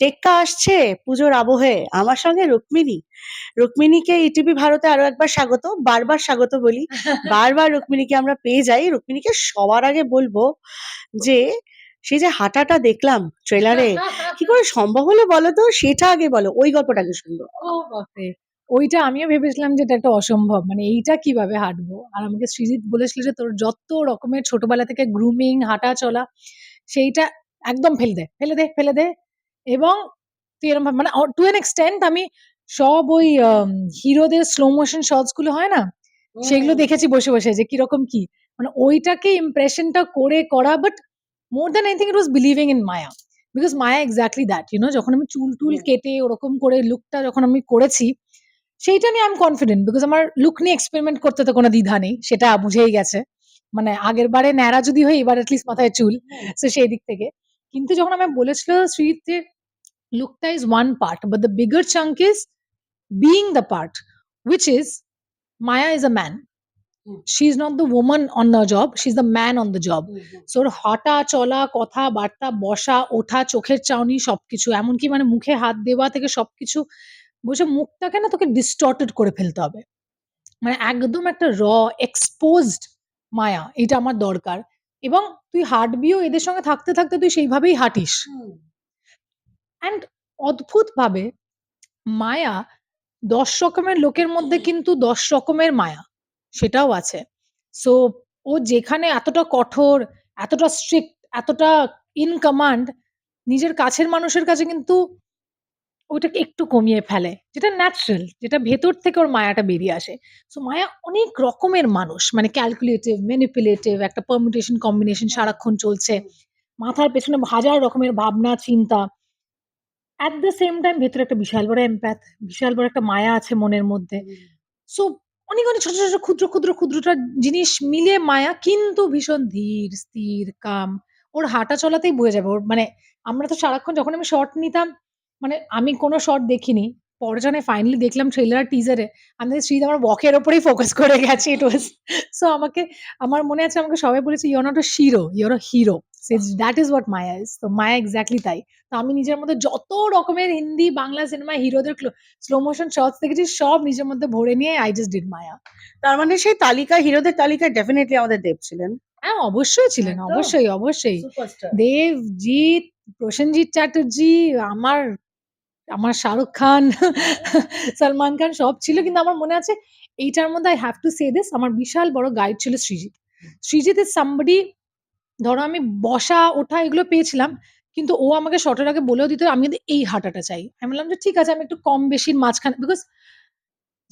টেক্কা আসছে পুজোর আবহে। আমার সঙ্গে রুক্মিণী। রুক্মিণীকে ইটিভি ভারতে আরও একবার স্বাগত বারবার স্বাগত বলি। বারবার রুক্মিণীকে আমরা পেয়ে যাই। রুক্মিণীকে সবার আগে বলব যে সেই যে হাঁটাটা দেখলাম ট্রেলারে কি করে সম্ভব হলো বলো তো? সেটা আগে বলো ওই গল্পটাকে শুনব। ও বাপরে! ওইটা আমিও ভেবেছিলাম যে এটা একটা অসম্ভব। মানে এইটা কীভাবে হাঁটবো? আর আমাকে সৃজিত বলেছিল যে তোর যত রকমের ছোটবেলা থেকে গ্রুমিং হাঁটা চলা সেইটা একদম ফেলে দে ফেলে দে ফেলে দে। এবং তুই এরকম মানে টু এন এক্সটেন্ট আমি সব ওই হিরোদের স্লো মোশন শটসগুলো হয় না? সেগুলো দেখেছি বসে বসে যে কীরকম কি? মানে ওইটাকে ইমপ্রেশনটা করে করা but more than anything it was believing in Maya because Maya exactly that you know যখন আমি চুল টুল কেটে ওরকম করে লুকটা যখন আমি করেছি সেইটা নিয়ে আমি কনফিডেন্ট বিকজ আমার লুক নিয়ে এক্সপেরিমেন্ট করতে তো কোনো দ্বিধা নেই সেটা বুঝেই গেছে। মানে আগের বারে ন্যাড়া যদি হয় এবার অ্যাটলিস্ট মাথায় চুল সো সেই দিক থেকে। কিন্তু যখন আমি বলেছিল শ্রীত is one part but the bigger chunk is being the part which is Maya is a man hmm. She is not the woman on the job she is the man on the job so ওর চলা কথা বার্তা বসা ওঠা চোখের চাউনি সবকিছু এমনকি মানে মুখে হাত দেওয়া থেকে সবকিছু বসে মুখটাকে না তোকে ডিস্টর্টেড করে ফেলতে হবে মানে একদম একটা র এক্সপোজড মায়া এটা আমার দরকার এবং তুই হাঁটবিও এদের সঙ্গে থাকতে থাকতে তুই সেইভাবেই হাঁটিস অ্যান্ড অদ্ভুতভাবে মায়া দশ রকমের লোকের মধ্যে কিন্তু দশ রকমের মায়া সেটাও আছে। সো ও যেখানে এতটা কঠোর এতটা স্ট্রিক্ট এতটা ইন কমান্ড নিজের কাছের মানুষের কাছে কিন্তু ওইটাকে একটু কমিয়ে ফেলে। যেটা ন্যাচারাল যেটা ভেতর থেকে ওর মায়াটা বেরিয়ে আসে। সো মায়া অনেক রকমের মানুষ মানে ক্যালকুলেটিভ ম্যানিপুলেটিভ একটা পারমুটেশন কম্বিনেশন সারাক্ষণ চলছে। মাথার পেছনে হাজার রকমের ভাবনা চিন্তা। অ্যাট দ্য সেম টাইম ভেতরে একটা বিশাল বড় এম্প্যাথ বিশাল বড় একটা মায়া আছে মনের মধ্যে। সো অনেক অনেক ছোট ছোট ক্ষুদ্র ক্ষুদ্র ক্ষুদ্রটা জিনিস মিলে মায়া কিন্তু ভীষণ ধীর স্থির কাম ওর হাঁটা চলাতেই বুঝে যাবে। ওর মানে আমরা তো সারাক্ষণ যখন আমি শর্ট নিতাম মানে আমি কোনো শর্ট দেখিনি। পরে যখন ফাইনালি দেখলাম ট্রেলার টিজারে আমি শ্রীদ আমার ওয়াকের ওপরেই ফোকাস করে গেছি। ইট ওয়াজ সো আমাকে আমার মনে আছে আমাকে সবাই বলেছে you're not a zero you're a hero that is what Maya is তো মায়া এক্স্যাক্টলি তাই। তো আমি নিজের মধ্যে যত রকমের হিন্দি বাংলা সিনেমা হিরোদের স্লো মোশন শর্টস দেখেছি সব নিজের মধ্যে ভরে নিয়ে আই জাস্ট ডিড মায়া তার মানে সেই তালিকা হিরোদের তালিকায় ডেফিনেটলি আমাদের দেব ছিলেন। হ্যাঁ অবশ্যই ছিলেন অবশ্যই অবশ্যই। সুপারস্টার দেবজিৎ প্রসেনজিৎ চ্যাটার্জি আমার আমার শাহরুখ খান সলমান খান সব ছিল কিন্তু আমার মনে আছে এইটার মধ্যে I have to say this আমার বিশাল বড় গাইড ছিল সৃজিত সৃজিৎ ইজ সামবডি ধরো আমি বসা ওঠা এগুলো পেয়েছিলাম কিন্তু ও আমাকে শর্টের আগে বলেও দিত আমি কিন্তু এই হাঁটাটা চাই। আমি বললাম যে ঠিক আছে আমি একটু কম বেশির মাঝখানে বিকজ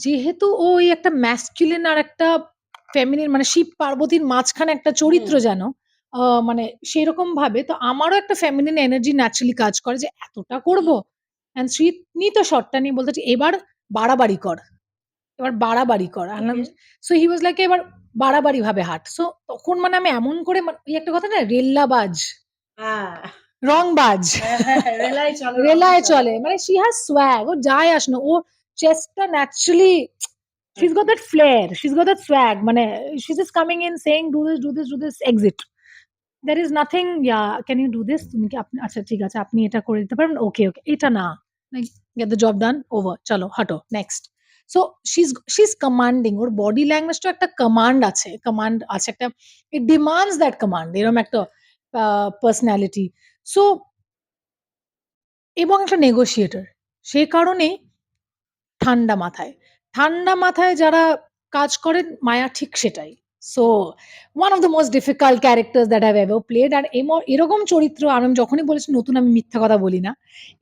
যেহেতু ও ওই একটা ম্যাসকুলিন আর একটা ফেমিনিন মানে শিব পার্বতীর মাঝখানে একটা চরিত্র যেন আহ, মানে সেরকম ভাবে তো আমারও একটা ফেমিনিন এনার্জি ন্যাচারালি কাজ করে যে এতটা করব অ্যান্ড তো শর্টটা নিয়ে বলতে এবার বাড়াবাড়ি কর এবার বাড়াবাড়ি কর সো হি ওয়াজ লাইক এবার বাড়াবাড়ি ভাবে হাঁট সো তখন মানে আমি এমন করে ওই একটা কথা না রেল্লাবাজ রংবাজ রেলায় চলে রেলায় চলে মানে শি হ্যাজ সোয়াগ ও যায় আসনো ও চেস্টটা naturally she's got that flair. She's got that swag. মানে she's just coming in saying do this do this do this exit. There is nothing yeah can you do this? তুমি কি আপনি আচ্ছা ঠিক আছে আপনি এটা করে দিতে পারবেন ওকে ওকে এটা না like, get the job done, over. চলো, হাঁটো, next. So, she's she's commanding. ওর বডি ল্যাঙ্গুয়েজটা একটা কমান্ড আছে। কমান্ড আছে একটা, it demands that command এরকম একটা পার্সোনালিটি সো এবং একটা নেগোশিয়েটর সেই কারণেই ঠান্ডা মাথায়। ঠান্ডা মাথায় যারা কাজ করেন, মায়া ঠিক সেটাই। So one of the most difficult characters that have ever played আর এরকম চরিত্র আমি যখনই বলেছি নতুন আমি মিথ্যা কথা বলি না।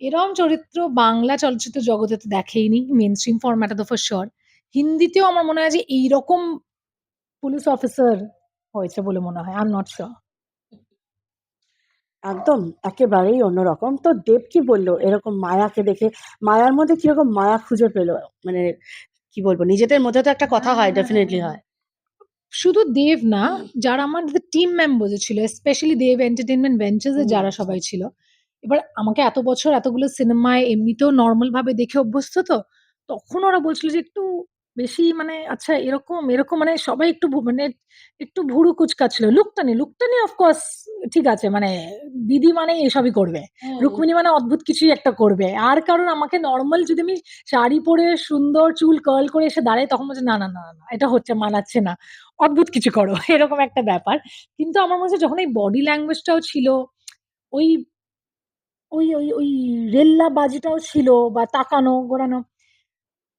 এরকম চরিত্র বাংলা চলচ্চিত্র জগতে তো দেখেইনি মেন স্ট্রিম ফরম্যাটে তো ফর শিওর হিন্দিতেও আমার মনে হয় যে এইরকম পুলিশ অফিসার হয়েছে বলে মনে হয় আই এম নট শিওর একদম একেবারেই অন্যরকম। তো দেব কি বলল? এরকম মায়াকে দেখে মায়ার মধ্যে কীরকম মায়া খুঁজে পেল? মানে কি বলব নিজেদের মধ্যে তো একটা কথা হয় ডেফিনেটলি হয়। শুধু দেব না যারা আমার টিম মেম্বার ছিল স্পেশালি দেব এন্টারটেনমেন্ট ভেঞ্চার্স এর যারা সবাই ছিল এবার আমাকে এত বছর এতগুলো সিনেমায় এমনিতেও নর্মাল ভাবে দেখে অভ্যস্ত তো তখন ওরা বলছিল যে একটু বেশি মানে আচ্ছা এরকম, এরকম মানে সবাই একটু মানে একটু ভুরু কুঁচকাচ্ছিল। লুকটা নিয়ে, লুকটা নিয়ে অফ কোর্স ঠিক আছে মানে দিদি মানেই এসবই করবে। রুক্মিণী মানে অদ্ভুত কিছুই একটা করবে। আর কারণ আমাকে নর্মাল যদি আমি শাড়ি পরে সুন্দর চুল কার্ল করে এসে দাঁড়াই তখন বলছে, "না, না, না, না, এটা হচ্ছে মানাচ্ছে না। অদ্ভুত কিছু করো।" এরকম একটা ব্যাপার। কিন্তু আমার মনে হচ্ছে যখন এই বডি ল্যাঙ্গুয়েজটাও ছিল, ওই ওই ওই ওই রেল্লা বাজিটাও ছিল বা তাকানো, ঘোরানো।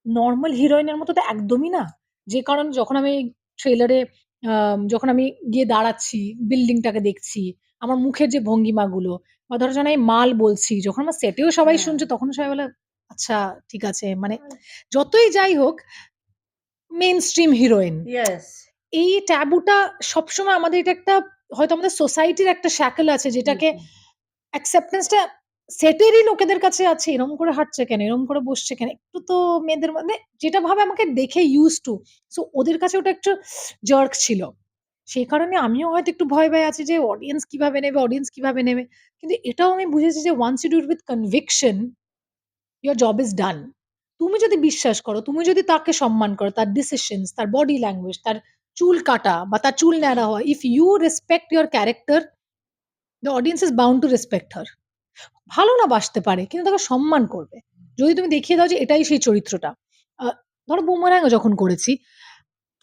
নরমাল হিরোইনের মতো তো একদমই না। যে কারণে যখন আমি ট্রেলারে যখন আমি গিয়ে দাঁড়াচ্ছি, বিল্ডিংটাকে দেখছি, আমার মুখের যে ভঙ্গিমাগুলো বা ধরো আমি মাল বলছি, যখন আমার সেটেও সবাই হ্যাঁ। শুনছে তখনও সবাই বলে, "আচ্ছা ঠিক আছে।" মানে যতই যাই হোক মেন স্ট্রিম হিরোইন। এই ট্যাবুটা সবসময় আমাদের এটা একটা হয়তো আমাদের সোসাইটির একটা শ্যাকল আছে যেটাকে অ্যাকসেপ্টেন্স টা সেটেরই লোকেদের কাছে আছে। এরম করে হাঁটছে কেন? এরম করে বসছে কেন? একটু তো মেয়েদের মানে যেটা ভাবে আমাকে দেখে ইউজ টু সো ওদের কাছে ওটা একটু জার্ক ছিল। সেই কারণে আমিও হয়তো একটু ভয়ে, ভয়ে আছি যে অডিয়েন্স কীভাবে নেবে, অডিয়েন্স কীভাবে নেবে? কিন্তু এটাও আমি বুঝেছি যে once you do it conviction conviction job is done তুমি যদি বিশ্বাস করো, তুমি যদি তাকে সম্মান করো, তার ডিসিশনস, তার বডি ল্যাঙ্গুয়েজ, তার চুল কাটা বা তার চুল ন্যাড়া হওয়া, if you respect your character the audience is bound to respect her. ভালো না বাসতে পারে কিন্তু তাকে সম্মান করবে। যদি তুমি দেখিয়ে দাও যে এটাই সেই চরিত্রটা। ধরো 'বুমেরাংও' যখন করেছি,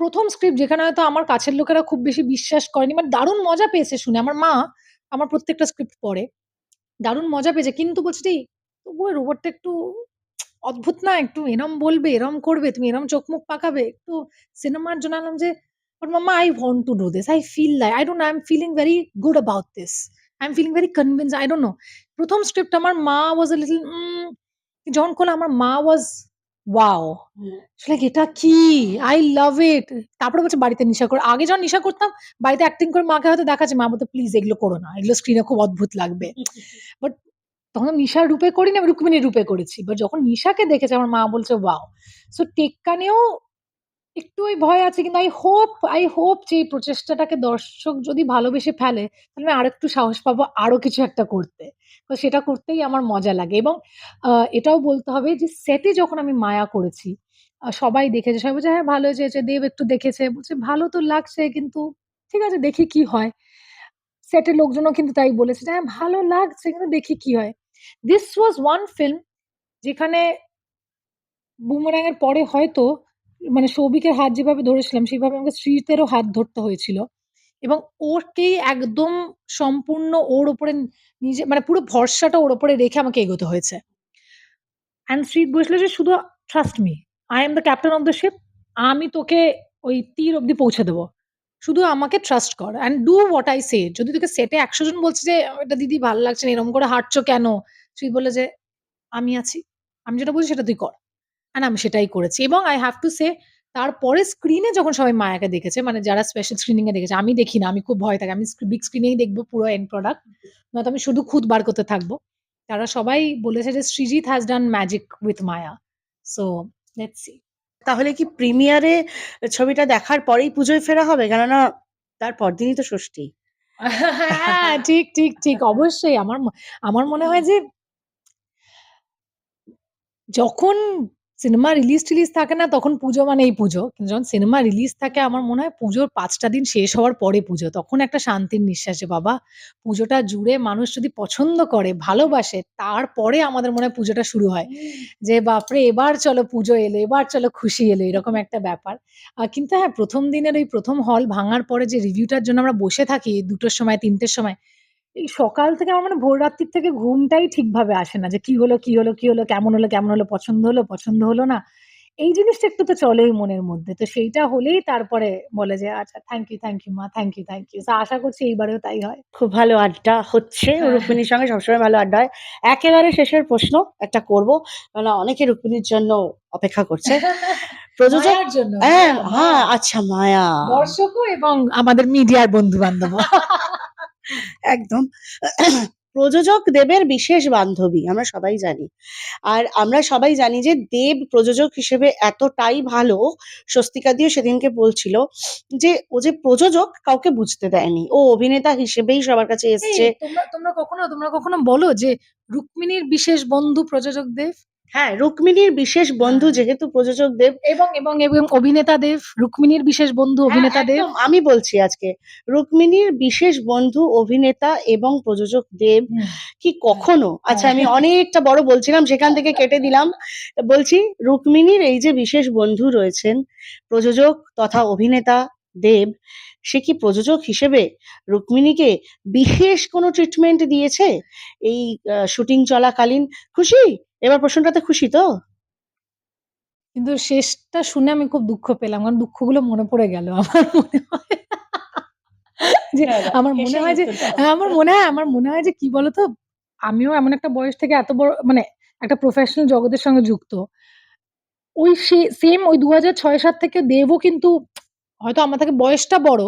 প্রথম স্ক্রিপ্ট যেখানে হয়তো আমার কাছের লোকেরা খুব বেশি বিশ্বাস করেনি। মানে দারুণ মজা পেয়েছে শুনে। আমার মা আমার প্রত্যেকটা স্ক্রিপ্ট পড়ে। দারুণ মজা পেয়েছে। কিন্তু বলছে যে, "তবুও রোবটটা একটু অদ্ভুত না? একটু এরম বলবে, এরম করবে, তুমি এরম চোখ মুখ পাকাবে। একটু সিনেমার জন্য" আমি বললাম যে, "but mamma I to to this I feel feel like I don't know, I'm feeling very good about this. I'm feeling very convinced. I don't know." ১ম স্ক্রিপ্ট আমার মা was a little উম যখন করলাম আমার মা was ওয়াও like "এটা কি? I love it." তারপরে বলছে বাড়িতে নিশা করে আগে যখন নিশা করতাম বাড়িতে অ্যাক্টিং করে মাকে হয়তো দেখাচ্ছি। মা বলতো, "প্লিজ এগুলো করো না। এগুলো স্ক্রিনে খুব অদ্ভুত লাগবে।" বাট তখন নিশার রূপে করিনি, আমি রুক্মিণীর রূপে করেছি। বাট যখন নিশাকে দেখেছে আমার মা বলছে, "ওয়াও!" সো টেক্কানেও একটু ওই ভয় আছে কিন্তু আই হোপ আই হোপ যে এই প্রচেষ্টাটাকে দর্শক যদি ভালোবেসে ফেলে, তাহলে আমি আরেকটু সাহস পাবো আরও কিছু একটা করতে। তো সেটা করতেই আমার মজা লাগে এবং এটাও বলতে হবে যে সেটে যখন আমি মায়া করেছি, সবাই দেখেছে। সবাই বলছে, "হ্যাঁ, ভালো হয়েছে, দেব একটু দেখেছে।" বলছে, "ভালো তো লাগছে কিন্তু ঠিক আছে দেখি কি হয়।" সেটের লোকজনও কিন্তু তাই বলেছে "হ্যাঁ, ভালো লাগছে কিন্তু দেখি কি হয়।" দিস ওয়াজ ওয়ান ফিল্ম যেখানে 'বুমেরাং' এর পরে হয়তো মানে সৌভিকের হাত যেভাবে ধরেছিলাম সেভাবে আমাকে শ্রীতেরও হাত ধরতে হয়েছিল এবং ওরকেই একদম সম্পূর্ণ ওর ওপরে নিজে মানে পুরো ভরসাটা ওর ওপরে রেখে আমাকে এগোতে হয়েছে। অ্যান্ড শ্রীজিত বলেছিল যে, "শুধু trust me. I am the captain of the ship. আমি তোকে ওই তীর অব্দি পৌঁছে দেবো শুধু আমাকে ট্রাস্ট কর and do what I say." যদি তোকে সেটে ১০০ জন বলছে যে, "এটা দিদি ভালো লাগছে না, এরকম করে হাঁটছো কেন?" শ্রীজিত বলে যে, "আমি আছি। আমি যেটা বলছি সেটা তুই কর।" অ্যান্ড আমি সেটাই করেছি এবং আই হ্যাভ টু সে তারপরে স্ক্রিনে যখন সবাই মায়াকে দেখেছে মানে যারা স্পেশাল স্ক্রিনিং এ দেখেছে, আমি দেখি না। আমি খুব ভয় থাকে। আমি বিগ স্ক্রিনেই দেখব পুরো এন্ড প্রোডাক্ট। নয়তো আমি শুধু খুঁত বার করতে থাকব। তারা সবাই বলেছে যে, "Srijit has done magic with Maya." So let's see. তাহলে কি প্রিমিয়ারে ছবিটা দেখার পরেই পুজোয় ফেরা হবে? কেননা তার পরদিনই তো ষষ্ঠী। হ্যাঁ, ঠিক, ঠিক, ঠিক। অবশ্যই আমার আমার মনে হয় যে যখন সিনেমা রিলিজ-টিলিজ থাকে না তখন পুজো মানেই পুজো। কিন্তু যখন সিনেমা রিলিজ থাকে আমার মনে হয় পুজোর পাঁচটা দিন শেষ হওয়ার পরে পুজো। তখন একটা শান্তির নিঃশ্বাসে বাবা পুজোটা জুড়ে মানুষ যদি পছন্দ করে, ভালোবাসে তারপরে আমাদের মনে হয় পুজোটা শুরু হয়। যে বাপরে! এবার চলো পুজো এলো, এবার চলো খুশি এলো এরকম একটা ব্যাপার। কিন্তু হ্যাঁ, প্রথম দিনের ওই প্রথম হল ভাঙার পরে যে রিভিউটার জন্য আমরা বসে থাকি ২ টোর সময় তিনটের সময় এই সকাল থেকে আমার মানে ভোর রাত্রির থেকে ঘুমটাই ঠিকভাবে আসে না যে কি হলো, কি হলো, কি হলো, কেমন হলো, কেমন হলো, পছন্দ হলো, পছন্দ হলো না। এই জিনিসটা একটু তো চলেই মনের মধ্যে। তো সেইটা হলেই তারপরে বলে যে আচ্ছা থ্যাংক ইউ, থ্যাংক ইউ মা, থ্যাংক ইউ, থ্যাংক ইউ। আশা করছি এইবারেও তাই হয়। খুব ভালো আড্ডা হচ্ছে। হ্যাঁ। রুক্মিণীর সঙ্গে সবসময় ভালো আড্ডা হয়। একেবারে শেষের প্রশ্ন একটা করব। কেননা অনেকে রুক্মিণীর জন্য অপেক্ষা করছে। প্রযোজক জন্য। হ্যাঁ, হ্যাঁ। আচ্ছা মায়া। দর্শকও এবং আমাদের মিডিয়ার বন্ধু-বান্ধবও। একদম। প্রযোজক দেবের বিশেষ বান্ধবী আমরা সবাই জানি। আর আমরা সবাই জানি যে দেব প্রযোজক হিসেবে এতটাই ভালো, স্বস্তিকা দিয়ে সেদিনকে বলছিল যে ও যে প্রযোজক কাউকে বুঝতে দেয়নি। ও অভিনেতা হিসেবেই সবার কাছে এসছে। তোমরা তোমরা কখনো তোমরা কখনো বলো যে রুক্মিণীর বিশেষ বন্ধু প্রযোজক দেব? হ্যাঁ রুক্মিণীর বিশেষ বন্ধু হ্যাঁ। যেহেতু প্রযোজক দেব। এবং এবং এবং অভিনেতা দেব রুক্মিণীর বিশেষ বন্ধু অভিনেতা হ্যাঁ, দেব আমি বলছি আজকে রুক্মিণীর বিশেষ বন্ধু অভিনেতা এবং প্রযোজক দেব কি কখনো? আচ্ছা আমি হ্যাঁ। অনেকটা বড় বলছিলাম সেখান থেকে কেটে দিলাম। বলছি রুক্মিণীর এই যে বিশেষ বন্ধু রয়েছেন প্রযোজক তথা অভিনেতা দেব সে কি প্রযোজক হিসেবে রুক্মিণীকে বিশেষ কোনো ট্রিটমেন্ট দিয়েছে? এই শুটিং চলাকালীন খুশি? এবার প্রশ্নটাতে খুশি তো? কিন্তু শেষটা শুনে আমি খুব দুঃখ পেলাম কারণ দুঃখগুলো মনে পড়ে গেল আমার মনে হয়। যে আমার মনে হয় যে হ্যাঁ, আমার মনে হয় আমার মনে হয় যে কি বলতো? আমিও এমন একটা বয়স থেকে এত বড় মানে একটা প্রফেশনাল জগতের সঙ্গে যুক্ত। ওই সেম ওই দু হাজার ছয় সাত থেকে দেবও কিন্তু হয়তো আমার থেকে বয়সটা বড়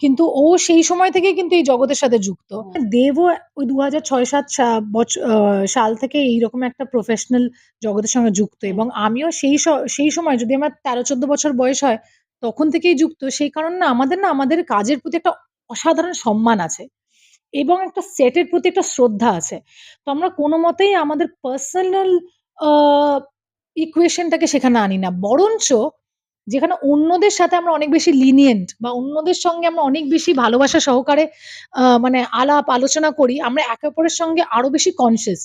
কিন্তু ও সেই সময় থেকে কিন্তু এই জগতের সাথে যুক্ত। দেবও ওই দু হাজার ছয় সাত বছর সাল থেকে এইরকম একটা প্রফেশনাল জগতের সঙ্গে যুক্ত এবং আমিও সেই স- সেই সময় যদি আমার তেরো চোদ্দ বছর বয়স হয় তখন থেকেই যুক্ত। সেই কারণে না আমাদের না আমাদের কাজের প্রতি একটা অসাধারণ সম্মান আছে এবং একটা সেটের প্রতি একটা শ্রদ্ধা আছে। তো আমরা কোনো মতেই আমাদের পার্সোনাল ইকুয়েশনটাকে সেখানে আনি না। বরঞ্চ যেখানে অন্যদের সাথে আমরা অনেক বেশি লিনিয়েন্ট বা অন্যদের সঙ্গে আমরা অনেক বেশি ভালোবাসা সহকারে মানে আলাপ আলোচনা করি আমরা একে অপরের সঙ্গে আরও বেশি কনসিয়াস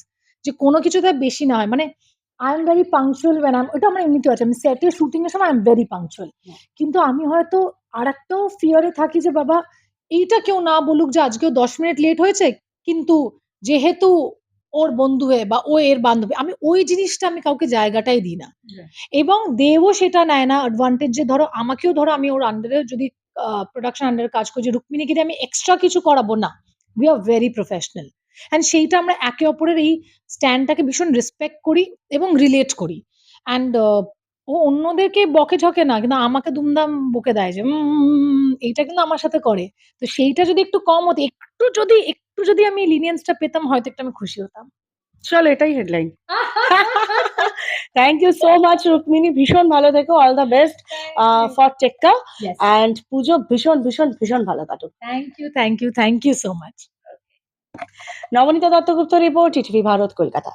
যে কোনো কিছুতে বেশি না হয়। মানে I am very punctual when I ওটা আমার এমনিতে আছে। আমি সেটে শুটিং এর সময় আই এম ভেরি পাংচুয়াল কিন্তু আমি হয়তো আর একটাও ফিয়ারে থাকি যে বাবা এইটা কেউ না বলুক যে আজকেও দশ মিনিট লেট হয়েছে। কিন্তু যেহেতু ওর বন্ধু হয়ে বা ও এর বান্ধবী আমি ওই জিনিসটা আমি কাউকে জায়গাটাই দিই না। এবং দেবও সেটা নেয় না অ্যাডভান্টেজ যে ধরো আমাকেও ধরো আমি ওর আন্ডারে যদি প্রোডাকশন আন্ডারে কাজ করছি রুক্মিণীকে দিয়ে আমি এক্সট্রা কিছু করাবো না। We are very professional and সেইটা আমরা একে অপরের এই স্ট্যান্ডটাকে ভীষণ রেসপেক্ট করি এবং রিলেট করি। অ্যান্ড ও অন্যদেরকে বকে ঝকে না কিন্তু আমাকে দুমদাম বকে দেয় যে এইটা কিন্তু আমার সাথে করে। তো সেইটা যদি একটু কম হতো একটু যদি একটু যদি আমি লিনিয়েন্সটা পেতাম হয়তো একটু আমি খুশি হতাম। চলো এটাই headline thank you so much Rukmini ভীষণ ভালো থেকো all the best for Tekka and Pujo ভীষণ ভীষণ ভীষণ ভালো কাটো। Thank you thank you thank you so much Nabanita Dattagupta report ETV Bharat Kolkata.